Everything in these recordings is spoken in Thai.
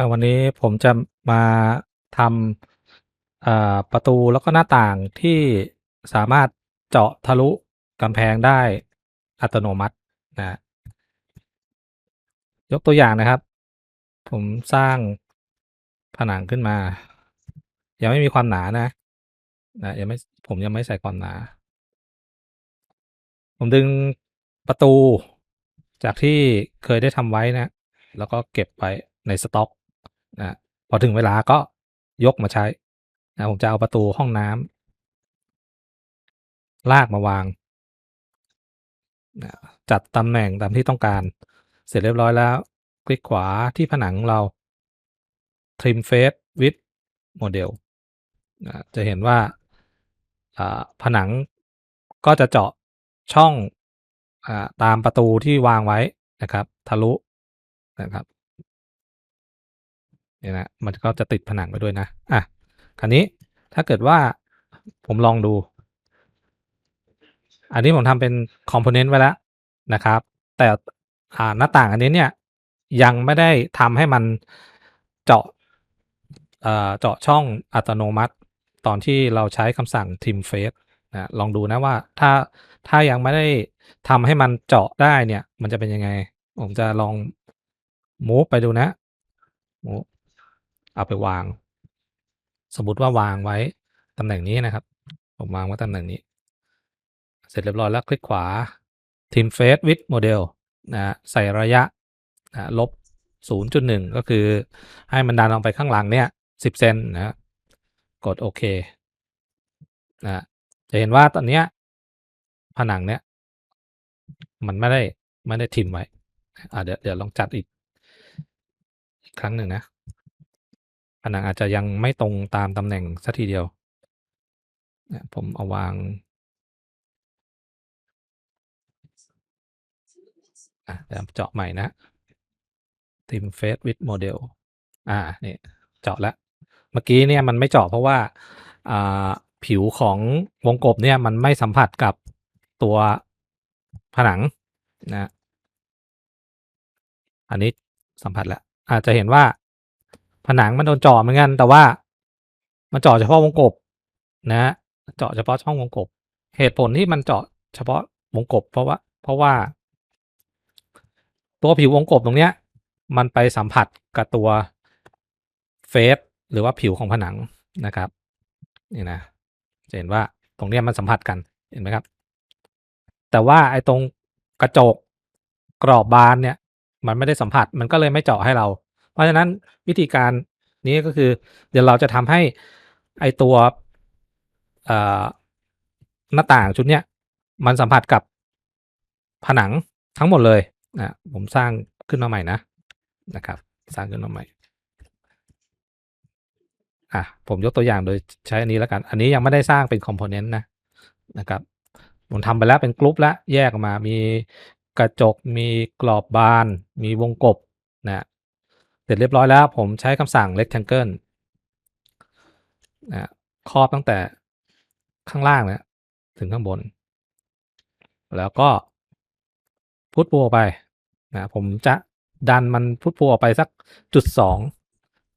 อ่าวันนี้ผมจะมาทำอ่าประตูแล้วก็หน้าต่างที่สามารถเจาะทะลุกำแพงได้อัตโนมัตินะยกตัวอย่างนะครับ ผมสร้างผนังขึ้นมา ยังไม่มีความหนานะนะยังไม่ผมยังไม่ใส่ความหนา ผมดึงประตูจากที่เคยได้ทำไว้นะ แล้วก็เก็บไว้ในสต็อก นะพอถึงเวลาก็ยกมาใช้นะผมจะเอาประตูห้องน้ำลากมาวางนะจัดตำแหน่งตามที่ต้องการ เสร็จเรียบร้อยแล้ว คลิกขวาที่ผนังเรา trim face with model นะจะเห็นว่าผนังก็จะเจาะช่องอตามประตูที่วางไว้นะครับ ทะลุนะครับ เนี่ยนะมันก็จะติดผนังไปด้วยนะอะคราวนี้ถ้าเกิดว่าผมลองดู อันนี้ผมทำเป็นคอมโพเนนต์ไว้แล้วนะครับ แต่หน้าต่างอันนี้เนี่ยยังไม่ได้ทำให้มันเจาะเจาะช่องอัตโนมัติ ตอนที่เราใช้คำสั่ง trim face นะลองดูนะว่าถ้าถ้ายังไม่ได้ทำให้มันเจาะได้เนี่ย มันจะเป็นยังไง ผมจะลอง move ไปดูนะ move เอาไปวาง สมมติว่าวางไว้ตำแหน่งนี้นะครับ ผมวางไว้ตำแหน่งนี้ เสร็จเรียบร้อยแล้วคลิกขวา trim face with model นะใส่ระยะนะลบ 0.1 ก็คือให้มันดันลงไปข้างหลังเนี่ย 10 เซนนะกดโอเคนะจะเห็นว่าตอนนี้ผนังเนี่ย มันไม่ได้ ไม่ได้ทิมไว้ อ่าเดี๋ยวเดี๋ยวลองจัดอีก อีกครั้งหนึ่งนะ ผนังอาจจะยังไม่ตรงตามตำแหน่งสัทีเดียวนะผมเอาวาง อะเดี๋ยวเจาะใหม่นะทีมเฟสวิดโมเดลอ่านี่เจาะแล้ว เมื่อกี้เนี่ยมันไม่เจาะเพราะว่าอ่าผิวของวงกบเนี่ยมันไม่สัมผัสกับตัวผนังนะ อันนี้สัมผัสแล้วอาจจะเห็นว่า ผนังมันโดนเจาะเหมือนกัน แต่ว่ามันเจาะเฉพาะวงกบนะเจาะเฉพาะช่องวงกบ เหตุผลที่มันเจาะเฉพาะวงกบ เพราะว่า เพราะว่า ตัวผิววงกบตรงเนี้ย มันไปสัมผัสกับตัวเฟสหรือว่าผิวของผนังนะครับนี่นะจะเห็นว่าตรงเนี้ยมันสัมผัสกันเห็นไหมครับ แต่ว่าไอ้ตรงกระจกกรอบบานเนี่ย มันไม่ได้สัมผัสมันก็เลยไม่เจาะให้เรา ราะฉะนั้นวิธีการนี้ก็คือ เดี๋ยวเราจะทำให้ไอตัวหน้าต่างชุดเนี้ยมันสัมผัสกับผนังทั้งหมดเลยนะผมสร้างขึ้นมาใหม่นะนะครับ สร้างขึ้นมาใหม่อะผมยกตัวอย่างโดยใช้อันนี้แล้วกัน อันนี้ยังไม่ได้สร้างเป็นคอมโพเนนต์นะนะครับผมทำไปแล้วเป็นกรุ๊ปแล้วแยกออกมามีกระจกมีกรอบบาน มีวงกบ เสร็จเรียบร้อยแล้ว ผมใช้คำสั่ง rectangle นะครอบตั้งแต่ข้างล่างนะถึงข้างบน แล้วก็พุทปูออกไปนะผมจะดันมันพุทปูออกไปสักจุดสอง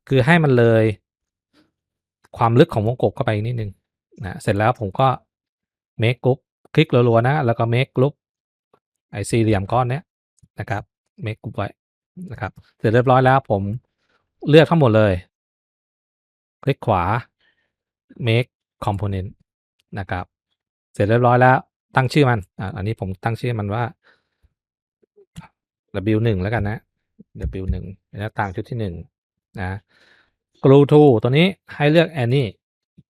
คือให้มันเลยความลึกของวงกบเข้าไปนิดนึงนะเสร็จแล้วผมก็ make group คลิกรัวๆนะ แล้วก็ make group ไอสี่เหลี่ยมก้อนเนี้ยนะครับ make group ไว้ นะครับ เสร็จเรียบร้อยแล้วผมเลือกทั้งหมดเลย คลิกขวา make component นะครับ เสร็จเรียบร้อยแล้ว ตั้งชื่อมันอ่าอันนี้ผมตั้งชื่อมันว่า W1 แล้วกันนะ W1 หน้าต่างชุดที่1นะ glue to ตัวนี้ให้เลือก any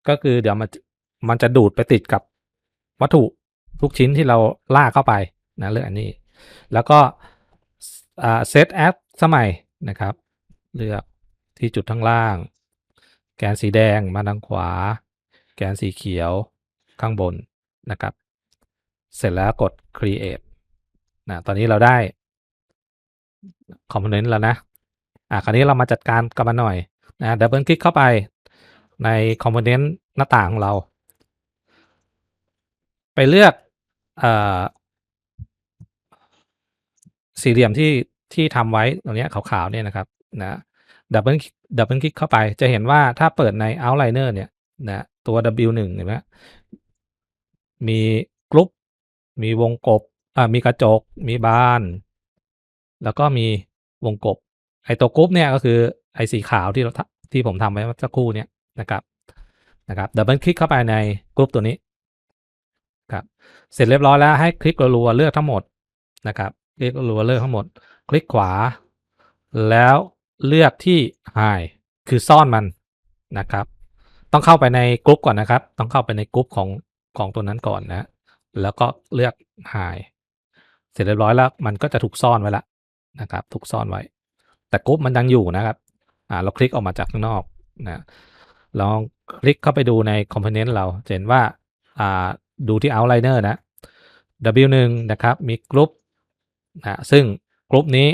ก็คือเดี๋ยวมันมันจะดูดไปติดกับวัตถุทุกชิ้นที่เราลากเข้าไปนะเลือกอันนี้ แล้วก็ set as สมัยนะครับ เลือกที่จุดข้างล่าง แกนสีแดงมาทางขวา แกนสีเขียวข้างบนนะครับ เสร็จแล้วกด create นะตอนนี้เราได้ component แล้วนะ อะคราวนี้เรามาจัดการกับมันหน่อยนะดับเบิลคลิกเข้าไปใน component หน้าต่างของเรา ไปเลือกอ สี่เหลี่ยมที่ที่ทำไว้ตรงนี้ขาวๆเนี่ยนะครับนะดับเบิลดับเบิลคลิกเข้าไปจะเห็นว่าถ้าเปิดใน Outliner เนี่ยนะตัว W1 เห็นไหมมีกรุ๊ปมีวงกบอ่ามีกระจก มีบาน แล้วก็มีวงกบ ไอตัวกรุ๊ปเนี่ยก็คือไอสีขาวที่เราที่ผมทำไว้เมื่อสักครู่เนี่ยนะครับนะครับดับเบิลคลิกเข้าไปในกรุ๊ปตัวนี้ครับเสร็จเรียบร้อยแล้วให้คลิกรัวๆเลือกทั้งหมดนะครับ คลิกรัวเลือกทั้งหมด คลิกขวา แล้วเลือกที่ hide คือซ่อนมันนะครับ ต้องเข้าไปในกรุ๊ปก่อนนะครับ ต้องเข้าไปในกรุ๊ปของของตัวนั้นก่อนนะ แล้วก็เลือก hide เสร็จเรียบร้อยแล้ว มันก็จะถูกซ่อนไว้ละนะครับ ถูกซ่อนไว้ แต่กรุ๊ปมันยังอยู่นะครับ อ่า เราคลิกออกมาจากข้างนอกนะลองคลิกเข้าไปดูใน component เราจะเห็นว่า อ่า ดูที่ outliner นะ W1 นะครับ มีกรุ๊ป นะซึ่งกรุ๊ปนี้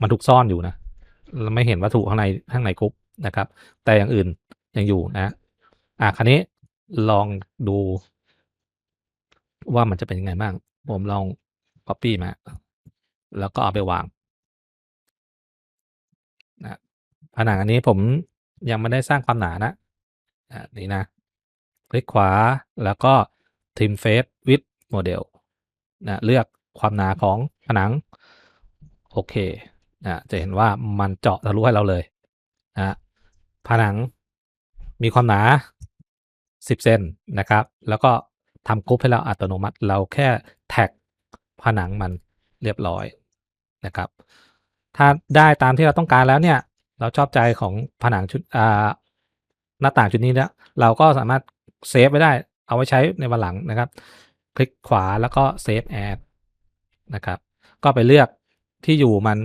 มันถูกซ่อนอยู่นะเราไม่เห็นวัตถุข้างในข้างในกรุ๊ปนะครับ แต่อย่างอื่นยังอยู่นะ อะคราวนี้ลองดูว่ามันจะเป็นยังไงบ้าง ผมลอง copy มา แล้วก็เอาไปวางนะผนังอันนี้ผมยังไม่ได้สร้างความหนานะอะนี่นะ คลิกขวาแล้วก็ trim face with model นะเลือก ความหนาของผนัง โอเคนะจะเห็นว่ามันเจาะทะลุให้เราเลยนะผนังมีความหนา 10 เซนนะครับ แล้วก็ทำกรุ๊ปให้เราอัตโนมัติ เราแค่แท็กผนังมันเรียบร้อยนะครับ ถ้าได้ตามที่เราต้องการแล้วเนี่ย เราชอบใจของผนังชุดหน้าต่างชุดนี้แล้วเราก็สามารถเซฟไว้ได้ เอาไว้ใช้ในวันหลังนะครับ คลิกขวาแล้วก็เซฟแอด นะครับ ก็ไปเลือกที่อยู่มัน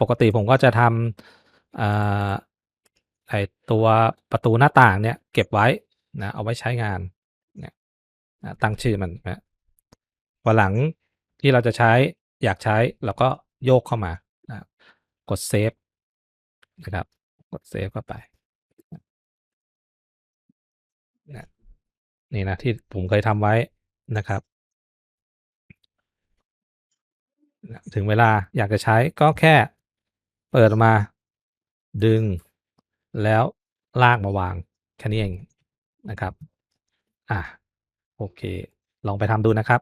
ปกติผมก็จะทำไอตัวประตูหน้าต่างเนี่ยเก็บไว้นะเอาไว้ใช้งานเนี่ยตั้งชื่อมันนะวันหลังที่เราจะใช้อยากใช้เราก็โยกเข้ามานะกดเซฟนะครับ กดเซฟเข้าไปนะนี่นะที่ผมเคยทำไว้นะครับ ถึงเวลาอยากจะใช้ก็แค่เปิดมา ดึง แล้วลากมาวางแค่นี้เองนะครับ อะโอเค ลองไปทำดูนะครับ